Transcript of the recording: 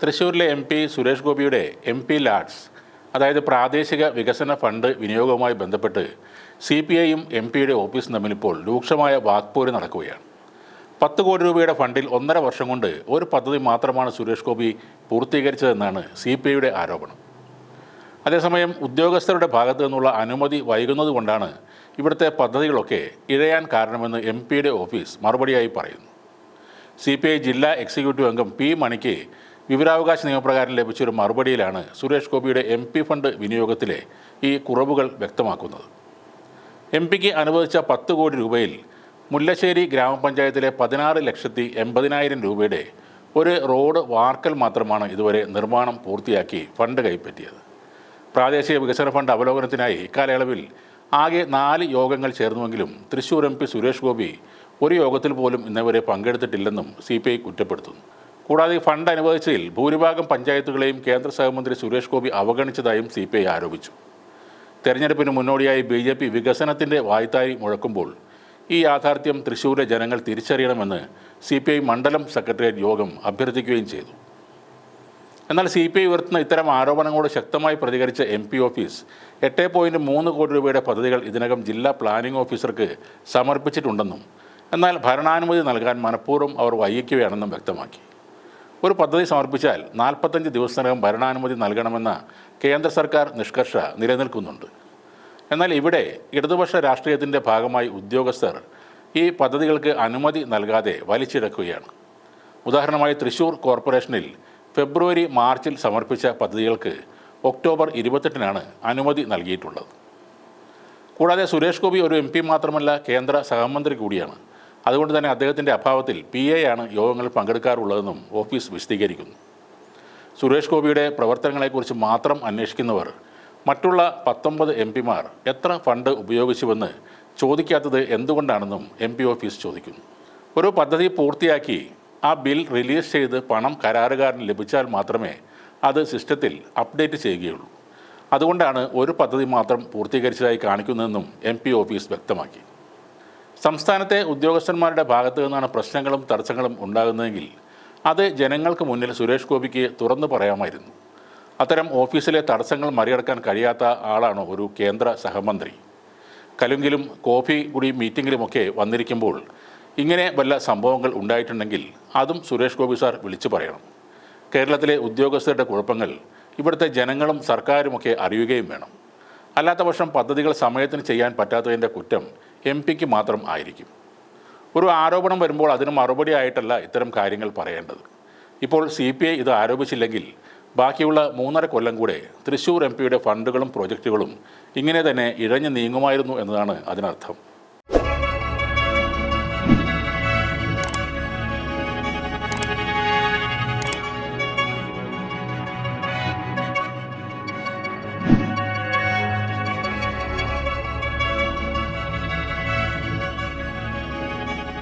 തൃശ്ശൂരിലെ M P Suresh ഗോപിയുടെ M P lads അതായത് പ്രാദേശിക വികസന ഫണ്ട് വിനിയോഗവുമായി ബന്ധപ്പെട്ട് സി പി ഐയും എം പിയുടെ ഓഫീസും തമ്മിലിപ്പോൾ രൂക്ഷമായ വാക്പോര് നടക്കുകയാണ്. പത്ത് കോടി രൂപയുടെ ഫണ്ടിൽ ഒന്നര വർഷം കൊണ്ട് ഒരു പദ്ധതി മാത്രമാണ് സുരേഷ് ഗോപി പൂർത്തീകരിച്ചതെന്നാണ് സി പി ഐയുടെ ആരോപണം. അതേസമയം ഉദ്യോഗസ്ഥരുടെ ഭാഗത്തു നിന്നുള്ള അനുമതി വൈകുന്നതുകൊണ്ടാണ് ഇവിടുത്തെ പദ്ധതികളൊക്കെ ഇഴയാൻ കാരണമെന്ന് എം പിയുടെ ഓഫീസ് മറുപടിയായി പറയുന്നു. സി പി ഐ ജില്ലാ എക്സിക്യൂട്ടീവ് അംഗം പി മണിക്ക് വിവരാവകാശ നിയമപ്രകാരം ലഭിച്ചൊരു മറുപടിയിലാണ് സുരേഷ് ഗോപിയുടെ എം പി ഫണ്ട് വിനിയോഗത്തിലെ ഈ കുറവുകൾ വ്യക്തമാക്കുന്നത്. എം പിക്ക് അനുവദിച്ച പത്ത് കോടി രൂപയിൽ മുല്ലശ്ശേരി ഗ്രാമപഞ്ചായത്തിലെ പതിനാറ് ലക്ഷത്തി എൺപതിനായിരം രൂപയുടെ ഒരു റോഡ് വാർക്കൽ മാത്രമാണ് ഇതുവരെ നിർമ്മാണം പൂർത്തിയാക്കി ഫണ്ട് കൈപ്പറ്റിയത്. പ്രാദേശിക വികസന ഫണ്ട് അവലോകനത്തിനായി ഇക്കാലയളവിൽ ആകെ നാല് യോഗങ്ങൾ ചേർന്നുവെങ്കിലും തൃശൂർ എം പി സുരേഷ് ഗോപി ഒരു യോഗത്തിൽ പോലും ഇന്നവരെ പങ്കെടുത്തിട്ടില്ലെന്നും സി പി ഐ കുറ്റപ്പെടുത്തുന്നു. കൂടാതെ ഫണ്ട് അനുവദിച്ചതിൽ ഭൂരിഭാഗം പഞ്ചായത്തുകളെയും കേന്ദ്ര സഹമന്ത്രി സുരേഷ് ഗോപി അവഗണിച്ചതായും സി പി ഐ ആരോപിച്ചു. തെരഞ്ഞെടുപ്പിന് മുന്നോടിയായി ബി ജെ പി വികസനത്തിന്റെ വായ്ത്താരി മുഴക്കുമ്പോൾ ഈ യാഥാർത്ഥ്യം തൃശ്ശൂരിലെ ജനങ്ങൾ തിരിച്ചറിയണമെന്ന് സി പി ഐ മണ്ഡലം സെക്രട്ടേറിയറ്റ് യോഗം അഭ്യർത്ഥിക്കുകയും ചെയ്തു. എന്നാൽ സി പി ഐ ഉയർത്തുന്ന ഇത്തരം ആരോപണങ്ങളോട് ശക്തമായി പ്രതികരിച്ച എം പി ഓഫീസ് എട്ട് പോയിന്റ് മൂന്ന് കോടി രൂപയുടെ പദ്ധതികൾ ഇതിനകം ജില്ലാ പ്ലാനിംഗ് ഓഫീസർക്ക് സമർപ്പിച്ചിട്ടുണ്ടെന്നും എന്നാൽ ഭരണാനുമതി നൽകാൻ മനഃപൂർവം അവർ വൈകിക്കുകയാണെന്നും വ്യക്തമാക്കി. ഒരു പദ്ധതി സമർപ്പിച്ചാൽ നാൽപ്പത്തഞ്ച് ദിവസത്തിനകം ഭരണാനുമതി നൽകണമെന്ന കേന്ദ്ര സർക്കാർ നിഷ്കർഷ നിലനിൽക്കുന്നുണ്ട്. എന്നാൽ ഇവിടെ ഇടതുപക്ഷ രാഷ്ട്രീയത്തിന്റെ ഭാഗമായി ഉദ്യോഗസ്ഥർ ഈ പദ്ധതികൾക്ക് അനുമതി നൽകാതെ വലിച്ചിഴക്കുകയാണ്. ഉദാഹരണമായി തൃശൂർ കോർപ്പറേഷനിൽ ഫെബ്രുവരി മാർച്ചിൽ സമർപ്പിച്ച പദ്ധതികൾക്ക് ഒക്ടോബർ ഇരുപത്തെട്ടിനാണ് അനുമതി നൽകിയിട്ടുള്ളത്. കൂടാതെ സുരേഷ് ഗോപി ഒരു എം മാത്രമല്ല കേന്ദ്ര സഹമന്ത്രി കൂടിയാണ്. അതുകൊണ്ട് തന്നെ അദ്ദേഹത്തിന്റെ അഭാവത്തിൽ പി എ ആണ് യോഗങ്ങളിൽ പങ്കെടുക്കാറുള്ളതെന്നും ഓഫീസ് വിശദീകരിക്കുന്നു. സുരേഷ് ഗോപിയുടെ പ്രവർത്തനങ്ങളെക്കുറിച്ച് മാത്രം അന്വേഷിക്കുന്നവർ മറ്റുള്ള പത്തൊമ്പത് എം പിമാർ എത്ര ഫണ്ട് ഉപയോഗിച്ചുവെന്ന് ചോദിക്കാത്തത് എന്തുകൊണ്ടാണെന്നും എം പി ഓഫീസ് ചോദിക്കുന്നു. ഒരു പദ്ധതി പൂർത്തിയാക്കി ആ ബിൽ റിലീസ് ചെയ്ത് പണം കരാറുകാരന് ലഭിച്ചാൽ മാത്രമേ അത് സിസ്റ്റത്തിൽ അപ്ഡേറ്റ് ചെയ്യുകയുള്ളൂ. അതുകൊണ്ടാണ് ഒരു പദ്ധതി മാത്രം പൂർത്തീകരിച്ചതായി കാണിക്കുന്നതെന്നും എം ഓഫീസ് വ്യക്തമാക്കി. സംസ്ഥാനത്തെ ഉദ്യോഗസ്ഥന്മാരുടെ ഭാഗത്തു നിന്നാണ് പ്രശ്നങ്ങളും തടസ്സങ്ങളും ഉണ്ടാകുന്നതെങ്കിൽ അത് ജനങ്ങൾക്ക് മുന്നിൽ സുരേഷ് ഗോപിക്ക് തുറന്നു പറയാമായിരുന്നു. അത്തരം ഓഫീസിലെ തടസ്സങ്ങൾ മറികടക്കാൻ കഴിയാത്ത ആളാണ് ഒരു കേന്ദ്ര സഹമന്ത്രി? കലുങ്കിലും കോഫി കുടി മീറ്റിങ്ങിലുമൊക്കെ വന്നിരിക്കുമ്പോൾ ഇങ്ങനെ വല്ല സംഭവങ്ങൾ ഉണ്ടായിട്ടുണ്ടെങ്കിൽ അതും സുരേഷ് ഗോപി സാർ വിളിച്ചു പറയണം. കേരളത്തിലെ ഉദ്യോഗസ്ഥരുടെ കുഴപ്പങ്ങൾ ഇവിടുത്തെ ജനങ്ങളും സർക്കാരുമൊക്കെ അറിയുകയും വേണം. അല്ലാത്ത പക്ഷം പദ്ധതികൾ സമയത്തിന് ചെയ്യാൻ പറ്റാത്തതിന്റെ കുറ്റം എം പിക്ക് മാത്രം ആയിരിക്കും. ഒരു ആരോപണം വരുമ്പോൾ അതിന് മറുപടി ആയിട്ടല്ല ഇത്തരം കാര്യങ്ങൾ പറയേണ്ടത്. ഇപ്പോൾ സി പി ഐ ഇത് ആരോപിച്ചില്ലെങ്കിൽ ബാക്കിയുള്ള മൂന്നര കൊല്ലം കൂടെ തൃശ്ശൂർ എം പിയുടെ ഫണ്ടുകളും പ്രോജക്റ്റുകളും ഇങ്ങനെ തന്നെ ഇഴഞ്ഞു നീങ്ങുമായിരുന്നു എന്നതാണ് അതിനർത്ഥം.